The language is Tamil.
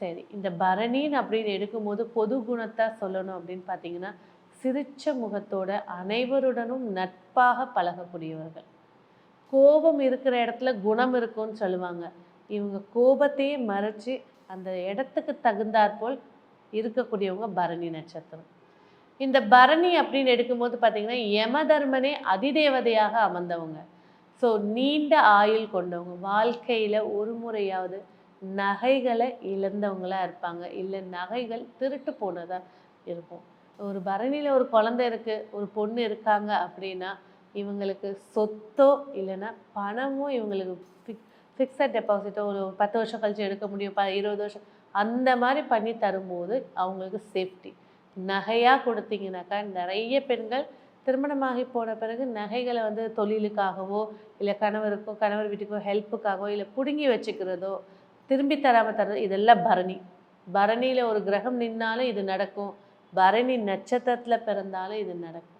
சரி இந்த பரணின்னு அப்படின்னு எடுக்கும்போது பொது குணத்தை சொல்லணும் அப்படின்னு பார்த்தீங்கன்னா சிரிச்ச முகத்தோட அனைவருடனும் நட்பாக பழகக்கூடியவர்கள். கோபம் இருக்கிற இடத்துல குணம் இருக்கும்னு சொல்லுவாங்க. இவங்க கோபத்தையே மறைச்சு அந்த இடத்துக்கு தகுந்தாற்போல் இருக்கக்கூடியவங்க பரணி நட்சத்திரம். இந்த பரணி அப்படின்னு எடுக்கும்போது பார்த்தீங்கன்னா யமதர்மனே அதிதேவதையாக அமர்ந்தவங்க. ஸோ நீண்ட ஆயுள் கொண்டவங்க. வாழ்க்கையில் ஒரு முறையாவது நகைகளை இழந்தவங்களாக இருப்பாங்க. இல்லை நகைகள் திருட்டு போனதாக இருக்கும். ஒரு பரணியில் ஒரு குழந்தை இருக்கு ஒரு பொண்ணு இருக்காங்க அப்படின்னா இவங்களுக்கு சொத்தோ இல்லைன்னா பணமோ இவங்களுக்கு ஃபிக் ஃபிக்ஸட் டெபாசிட்டோ ஒரு பத்து வருஷம் கழிச்சு எடுக்க முடியும் ப இருபது வருஷம். அந்த மாதிரி பண்ணி தரும்போது அவங்களுக்கு சேஃப்டி நகையாக கொடுத்தீங்கனாக்கா நிறைய பெண்கள் திருமணமாகி போன பிறகு நகைகளை வந்து தொழிலுக்காகவோ இல்லை கணவருக்கோ கணவர் வீட்டுக்கோ ஹெல்ப்புக்காகவோ இல்லை பிடுங்கி வச்சுக்கிறதோ திரும்பி தராமல் தர்றது இதெல்லாம் பரணி. பரணியில் ஒரு கிரகம் நின்னாலும் இது நடக்கும். பரணி நட்சத்திரத்தில் பிறந்தாலும் இது நடக்கும்.